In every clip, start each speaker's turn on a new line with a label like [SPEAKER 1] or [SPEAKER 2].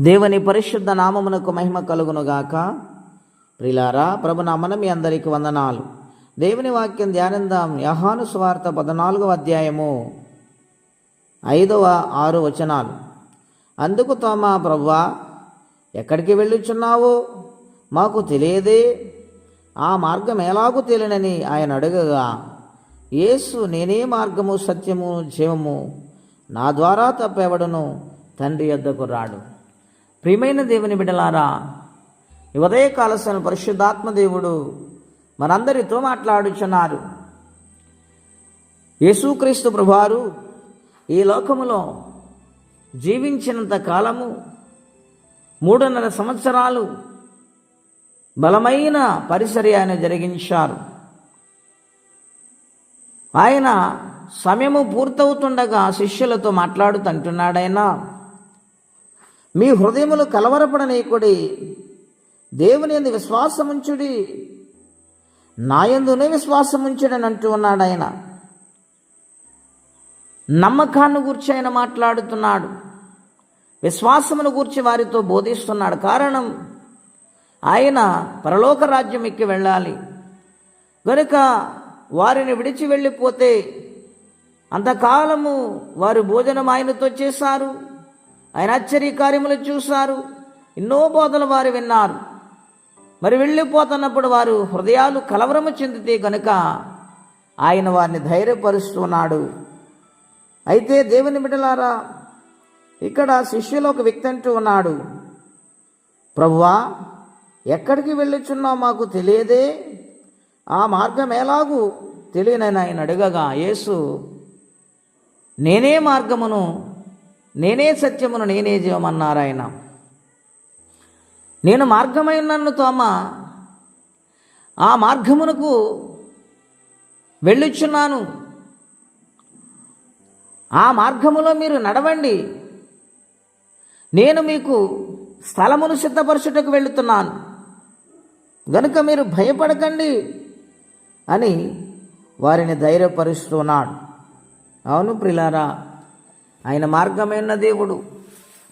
[SPEAKER 1] దేవుని పరిశుద్ధ నామమునకు మహిమ కలుగునుగాక. ప్రిలారా ప్రభు నామన మీ అందరికి వందనాలు. దేవుని వాక్యం ధ్యానిందాం. యహాను స్వార్థ పద్నాలుగవ అధ్యాయము ఐదవ ఆరు వచనాలు. అందుకు తోమా ప్రవ్వా ఎక్కడికి వెళ్ళుచున్నావు? మాకు తెలియదే. ఆ మార్గం ఎలాగూ తెలియనని ఆయన అడగగా యేసు నేనే మార్గము సత్యము జీవము. నా ద్వారా తప్పెవడను తండ్రి యొద్దకు రాడు. ప్రియమైన దేవుని బిడ్డలారా ఈ ఉదయకాల పరిశుద్ధాత్మ దేవుడు మనందరితో మాట్లాడుచున్నారు. యేసుక్రీస్తు ప్రభువారు ఈ లోకములో జీవించినంత కాలము మూడున్నర సంవత్సరాలు బలమైన పరిసరి ఆయన జరిగించారు. ఆయన సమయము పూర్తవుతుండగా శిష్యులతో మాట్లాడుతుంటున్నాడైనా మీ హృదయములు కలవరపడనీయకుడి దేవుని ఎందు విశ్వాసముంచుడి నాయందునే విశ్వాసముంచుడని అంటూ ఉన్నాడు ఆయన నమ్మకాన్ని గూర్చి ఆయన మాట్లాడుతున్నాడు. విశ్వాసమును గూర్చి వారితో బోధిస్తున్నాడు. కారణం ఆయన పరలోక రాజ్యం ఎక్కి వెళ్ళాలి. గనుక వారిని విడిచి వెళ్ళిపోతే అంతకాలము వారు భోజనం ఆయనతో చేశారు? ఆయన ఆశ్చర్య కార్యములు చూశారు. ఎన్నో బోధలు వారు విన్నారు. మరి వెళ్ళిపోతున్నప్పుడు వారు హృదయాలు కలవరము చెందితే గనుక ఆయన వారిని ధైర్యపరుస్తున్నాడు. అయితే దేవుని బిడ్డలారా ఇక్కడ శిష్యులు ఒక వ్యక్తి అంటూ ఉన్నాడు. ప్రభువా ఎక్కడికి వెళ్ళుచున్నావు మాకు తెలియదే? ఆ మార్గం ఎలాగూ తెలియనని ఆయన అడగగా యేసు నేనే మార్గమును నేనే సత్యమును నేనే జీవమన్నారు ఆయన. నేను మార్గమైన తోమ. ఆ మార్గమునకు వెళ్ళుచున్నాను. ఆ మార్గములో మీరు నడవండి. నేను మీకు స్థలమును సిద్ధపరచుటకు వెళుతున్నాను గనుక మీరు భయపడకండి అని వారిని ధైర్యపరుస్తున్నాడు. అవును ప్రిలారా ఆయన మార్గమైన దేవుడు.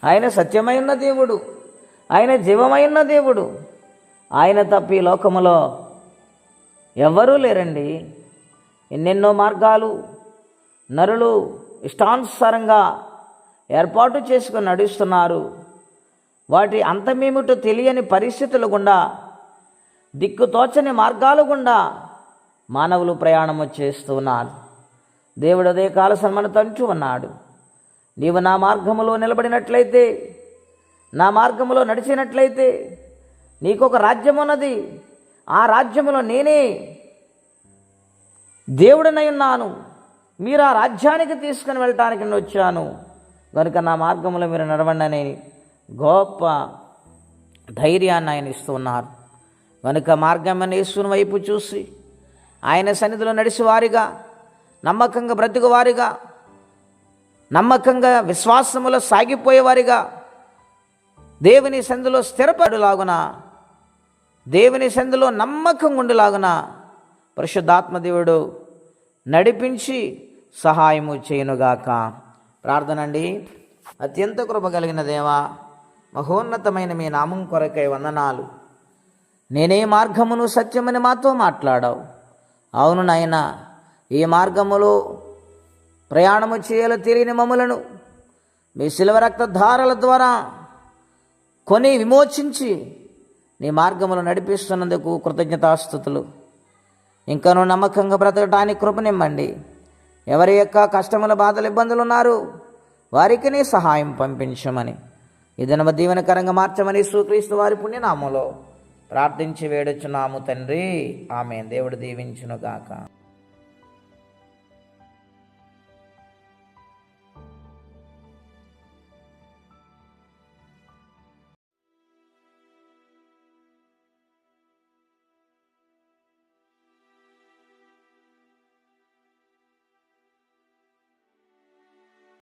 [SPEAKER 1] ఆయన సత్యమైన దేవుడు. ఆయన జీవమైన దేవుడు. ఆయన తప్పి లోకములో ఎవ్వరూ లేరండి. ఎన్నెన్నో మార్గాలు నరులు ఇష్టానుసారంగా ఏర్పాటు చేసుకుని నడుస్తున్నారు. వాటి అంతమేమిటో తెలియని పరిస్థితులు గుండా దిక్కుతోచని మార్గాలు గుండా మానవులు ప్రయాణము చేస్తున్నారు. దేవుడు అదే కాల సన్మనతో ఉన్నాడు. నీవు నా మార్గములో నిలబడినట్లయితే నా మార్గములో నడిచినట్లయితే నీకు ఒక రాజ్యం ఉన్నది ఆ రాజ్యములో నేనే దేవుడినై ఉన్నాను. మీరు ఆ రాజ్యానికి తీసుకుని వెళ్ళటానికి నేను వచ్చాను. కనుక నా మార్గంలో మీరు నడవండి అని గొప్ప ధైర్యాన్ని ఆయన ఇస్తున్నారు కనుక మార్గం యేసుని వైపు చూసి ఆయన సన్నిధిలో నడిచేవారిగా నమ్మకంగా బ్రతుకువారిగా నమ్మకంగా విశ్వాసములో సాగిపోయేవారిగా. దేవుని సందులో స్థిరపడులాగున దేవుని సందులో నమ్మకం ఉండిలాగున పరిశుద్ధాత్మ దేవుడు నడిపించి సహాయము చేయనుగాక. ప్రార్థన అండి అత్యంత కృప కలిగిన దేవా మహోన్నతమైన మీ నామం కొరకై వందనాలు. నేనే మార్గమును సత్యమని మాతో మాట్లాడావు. అవును నాయన ఈ మార్గములో ప్రయాణము చేయాలో తెలియని మమ్మలను. మీ శిలవ రక్తధారల ద్వారా కొని విమోచించి నీ మార్గములు నడిపిస్తున్నందుకు కృతజ్ఞతాస్థుతులు. ఇంకనూ నమ్మకంగా బ్రతకటానికి కృపనిమ్మండి. ఎవరి యొక్క కష్టముల బాధలు ఇబ్బందులు ఉన్నారు వారికి నీ సహాయం పంపించమని. ఇదనవ దీవనకరంగా మార్చమని సుక్రీస్తు వారి పుణ్యనామంలో ప్రార్థించి వేడుచున్నాము తండ్రి. ఆమె దేవుడు దీవించునుగాక.